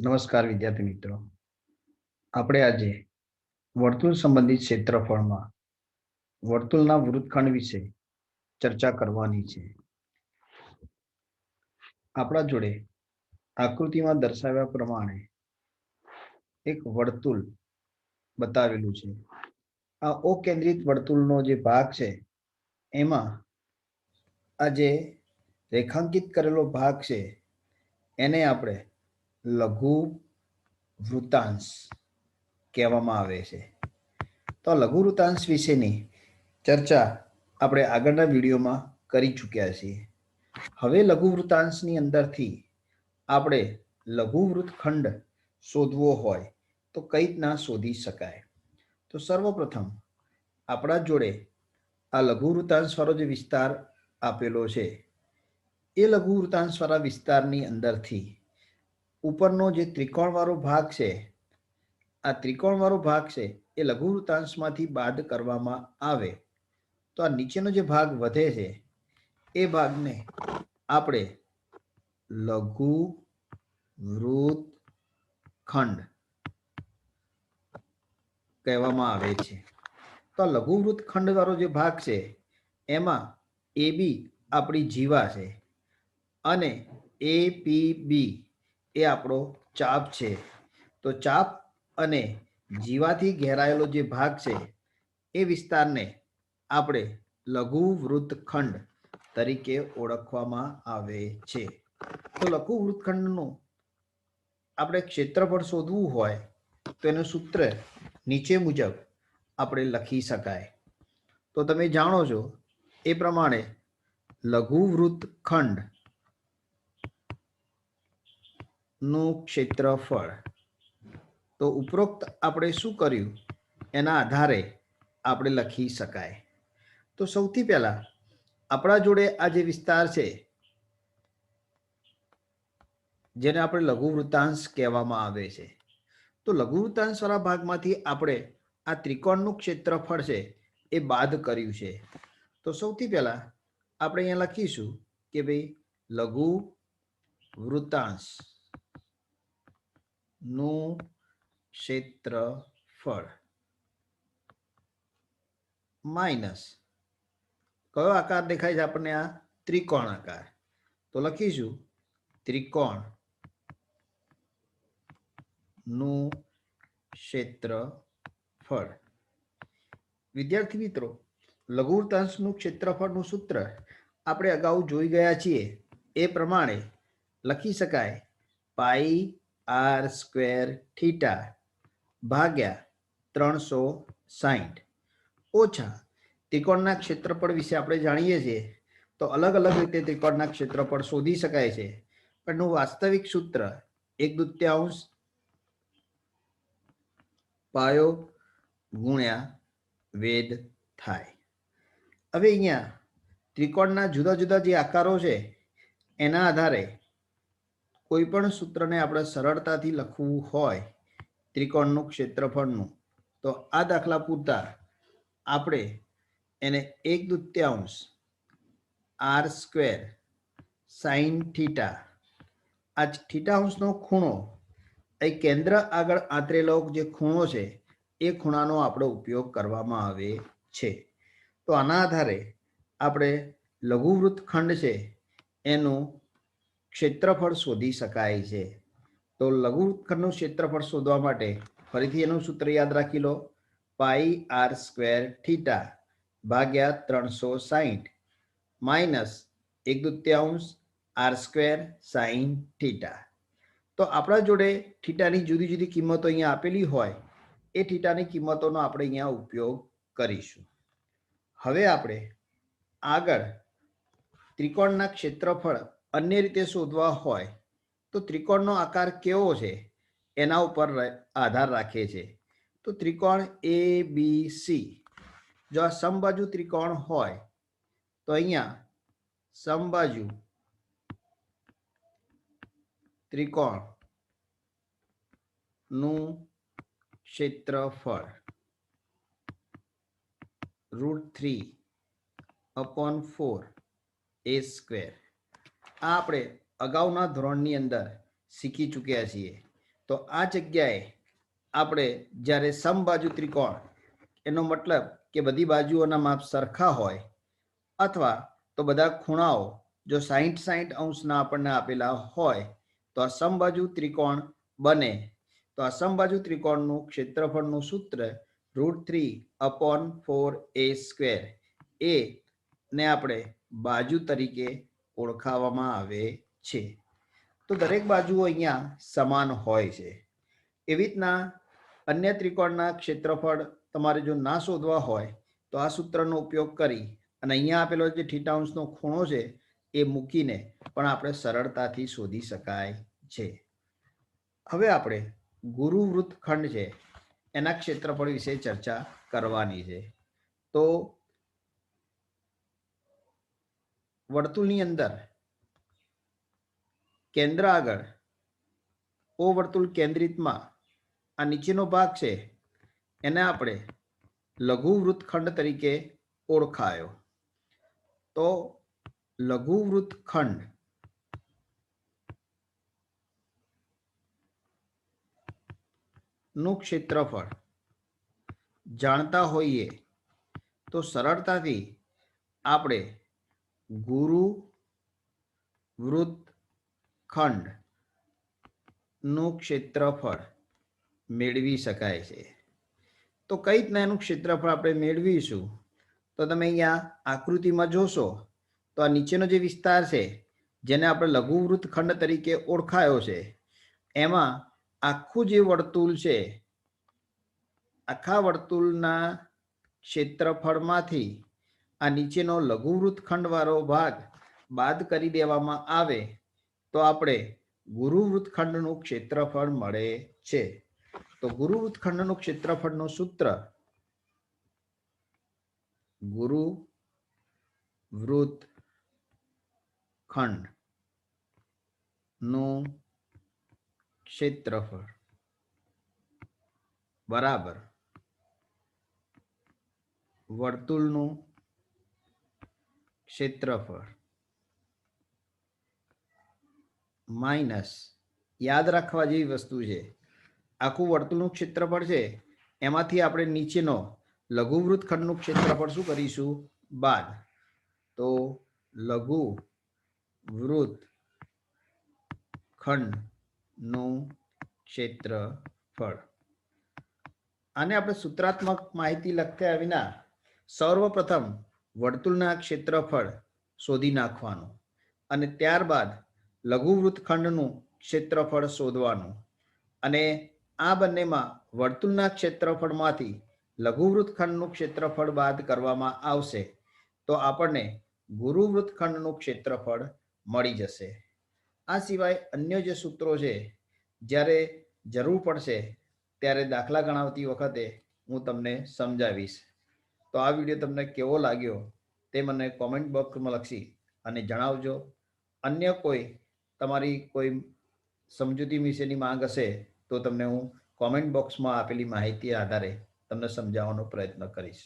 નમસ્કાર વિદ્યાર્થી મિત્રો. આપણે આજે વર્તુળ સંબંધિત ક્ષેત્રફળમાં વર્તુળના વૃત્તખંડ વિશે ચર્ચા કરવાની છે. આપણા જોડે આકૃતિમાં દર્શાવ્યા પ્રમાણે એક વર્તુળ બતાવેલું છે. આ અકેન્દ્રિત વર્તુળનો જે ભાગ છે, એમાં આ જે રેખાંકિત કરેલો ભાગ છે, એને આપણે લઘુ વૃતાંશ કહેવામાં આવે છે. તો લઘુ વૃતાંશ વિશેની ચર્ચા આપણે આગળના વિડીયોમાં કરી ચૂક્યા છીએ. હવે લઘુ વૃતાંશની અંદરથી આપણે લઘુ વૃતખંડ શોધવો હોય તો કઈ રીતના શોધી શકાય. તો સર્વપ્રથમ આપણા જોડે આ લઘુ વૃતાંશવાળો જે વિસ્તાર આપેલો છે, એ લઘુ વૃતાંશવાળા વિસ્તારની અંદરથી ઉપરનો જે ત્રિકોણવાળો ભાગ છે, આ ત્રિકોણવાળો ભાગ છે, એ લઘુ વૃત્તાંશમાંથી બાદ કરવામાં આવે. તો આ નીચેનો જે ભાગ વધે છે, એ ભાગને આપણે લઘુ વૃત્તખંડ કહેવામાં આવે છે. તો આ લઘુ વૃત્તખંડ વાળો જે ભાગ છે, એમાં એ બી આપણી જીવા છે અને એ પી બી એ આપણો ચાપ છે. તો ચાપ અને જીવાથી ઘેરાયેલો જે ભાગ છે, એ વિસ્તારને આપણે લઘુ વૃત્તખંડ તરીકે ઓળખવામાં આવે છે. તો લઘુ વૃત્તખંડનું આપણે ક્ષેત્રફળ શોધવું હોય, તો એનું સૂત્ર નીચે મુજબ આપણે લખી શકાય. તો તમે જાણો છો, એ પ્રમાણે લઘુ વૃત્તખંડ નું ક્ષેત્રફળ. તો ઉપરોક્ત આપણે શું કર્યું? એના આધારે આપણે લખી શકાય. તો સૌથી પહેલા આપણા જોડે આ જે વિસ્તાર છે, જેને આપણે લઘુ વૃત્તાંશ કહેવામાં આવે છે. તો લઘુ વૃત્તાંશવાળા ભાગમાંથી આપણે આ ત્રિકોણનું ક્ષેત્રફળ છે એ બાદ કર્યું છે. તો સૌથી પહેલા આપણે અહીંયા લખીશું કે ભાઈ લઘુ વૃત્તાંશ. નું ક્ષેત્રફળ. માઇનસ. કયો આકાર દેખાય છે આપણને આ? ત્રિકોણ આકાર. તો લખીશું. ત્રિકોણનું ક્ષેત્રફળ. વિદ્યાર્થી મિત્રો લઘુતાંશનું ક્ષેત્રફળનું સૂત્ર આપણે અગાઉ જોઈ ગયા છીએ. એ પ્રમાણે લખી શકાય. પાઈ આર સ્ક્વેર થીટા ભાગ્યા ત્રણસો સાહીઠ ઓછા ત્રિકોણના ક્ષેત્રફળ વિશે આપણે જાણીએ છીએ, તો અલગ અલગ રીતે ત્રિકોણના ક્ષેત્રફળ શોધી શકાય છે. પણ વાસ્તવિક સૂત્ર એક દૃત્યાંશ પાયો ગુણ્યા વેદ થાય. હવે અહીંયા ત્રિકોણના જુદા જુદા જે આકારો છે, એના આધારે કોઈ પણ સૂત્રને આપણે સરળતાથી લખવું હોય, ત્રિકોણનું ક્ષેત્રફળનું, તો આ દાખલા પૂરતા આપણે એને એક દૃત્યાંશ આર સ્ક્વેર સાઈન થીટા, આ થીટાંશનો ખૂણો એ કેન્દ્ર આગળ આંતરેલો જે ખૂણો છે, એ ખૂણાનો આપણો ઉપયોગ કરવામાં આવે છે. તો આના આધારે આપણે લઘુવૃત્ત ખંડ છે, એનું ક્ષેત્રફળ શોધી શકાય છે. તો લઘુવૃત્તખંડનું ક્ષેત્રફળ શોધવા માટે ફરીથી એનું સૂત્ર યાદ રાખી લો. પાઈ આર સ્ક્વેર થીટા ભાગ્યા ત્રણસો સાહીઠ માઇનસ એક દૃત્યાંશ આર સ્ક્વેર સાઈન થીટા. તો આપણા જોડે થીટાની જુદી જુદી કિંમતો અહીંયા આપેલી હોય, એ થીટાની કિંમતોનો આપણે અહીંયા ઉપયોગ કરીશું. હવે આપણે આગળ ત્રિકોણના ક્ષેત્રફળ અન્ય રીતે શોધવા હોય, તો ત્રિકોણનો આકાર કેવો છે? એના ઉપર આધાર રાખે છે. તો ત્રિકોણ એ બી સી જો આ સમબાજુ ત્રિકોણ હોય, તો અહીંયા સમબાજુ ત્રિકોણનું ક્ષેત્રફળ root three upon four A square. આ આપણે અગાઉના ધોરણની અંદર શીખી ચૂક્યા છીએ. તો આ જગ્યાએ આપણે જ્યારે સમબાજુ ત્રિકોણ, એનો મતલબ કે બધી બાજુઓના માપ સરખા હોય અથવા તો બધા ખૂણાઓ જો સાહીઠ સાહીઠ અંશના આપણને આપેલા હોય, તો આ સમબાજુ ત્રિકોણ બને. તો આ સમબાજુ ત્રિકોણનું ક્ષેત્રફળનું સૂત્ર root three upon four A square. એ ને આપણે બાજુ તરીકે ઓળખાવવામાં આવે છે. તો દરેક બાજુઓ અહીંયા સમાન હોય છે. એવી રીતના અન્ય ત્રિકોણના ક્ષેત્રફળ તમારે જો ના શોધવા હોય, તો આ સૂત્રનો ઉપયોગ કરી અને અહીંયા આપેલો જે થીટાઉન્સનો ખૂણો છે, એ મૂકીને પણ આપણે સરળતાથી શોધી શકાય છે. હવે આપણે ગુરુ વૃત્તખંડ છે, એના ક્ષેત્રફળ વિશે ચર્ચા કરવાની છે. તો વર્તુળની અંદર કેન્દ્ર આગળ, ઓ વર્તુળ કેન્દ્રિતમાં, આ નીચેનો ભાગ છે, એને આપણે લઘુ વૃત્તખંડ તરીકે ઓળખાયો. તો લઘુ વૃત્તખંડનું ક્ષેત્રફળ જાણતા હોઈએ તો સરળતાથી આપણે ગુરુ વૃત્તખંડનું ક્ષેત્રફળ મેળવી શકાય છે. તો કઈ રીતના એનું ક્ષેત્રફળ આપણે મેળવીશું? તો તમે અહીંયા આકૃતિમાં જોશો, તો આ નીચેનો જે વિસ્તાર છે, જેને આપણે લઘુવૃત્ત ખંડ તરીકે ઓળખાયો છે, એમાં આખું જે વર્તુળ છે, આખા વર્તુળના ક્ષેત્રફળમાંથી આ નીચેનો લઘુવૃત વૃત્તખંડ વાળો ભાગ બાદ કરી દેવામાં આવે તો આપણે ગુરુ વૃત્તખંડનું ક્ષેત્રફળ મળે છે. તો ગુરુ વૃત્તખંડનું ક્ષેત્રફળનું સૂત્ર ગુરુ વૃત્ત ખંડનું ક્ષેત્રફળ બરાબર વર્તુળનું ક્ષેત્રફળ. માઇનસ. યાદ રાખવા જેવી વસ્તુ છે. આખું વર્તુળનું ક્ષેત્રફળ છે. એમાંથી આપણે નીચેનો લઘુવૃત્ત ખંડનું ક્ષેત્રફળ શું કરીશું? બાદ. તો લઘુ વૃત્ત ખંડનું ક્ષેત્રફળ. આને આપણે સૂત્રાત્મક માહિતી લખ્યા વિના સર્વપ્રથમ વર્તુળના ક્ષેત્રફળ શોધી નાખવાનું અને ત્યારબાદ લઘુવૃત્તખંડનું ક્ષેત્રફળ શોધવાનું. અને આ બંનેમાં વર્તુળના ક્ષેત્રફળમાંથી લઘુવૃત્તખંડનું ક્ષેત્રફળ બાદ કરવામાં આવશે, તો આપણને ગુરુ વૃત્તખંડનું ક્ષેત્રફળ મળી જશે. આ સિવાય અન્ય જે સૂત્રો છે, જ્યારે જરૂર પડશે, ત્યારે દાખલા ગણાવતી વખતે હું તમને સમજાવીશ. તો આ વીડિયો તમને કેવો લાગ્યો તે મને કોમેન્ટ બોક્સમાં લખી અને જણાવજો. અન્ય કોઈ તમારી કોઈ સમજૂતી વિશેની માંગ હશે તો તમને હું કોમેન્ટ બોક્સમાં આપેલી માહિતી આધારે તમને સમજાવવાનો પ્રયત્ન કરીશ.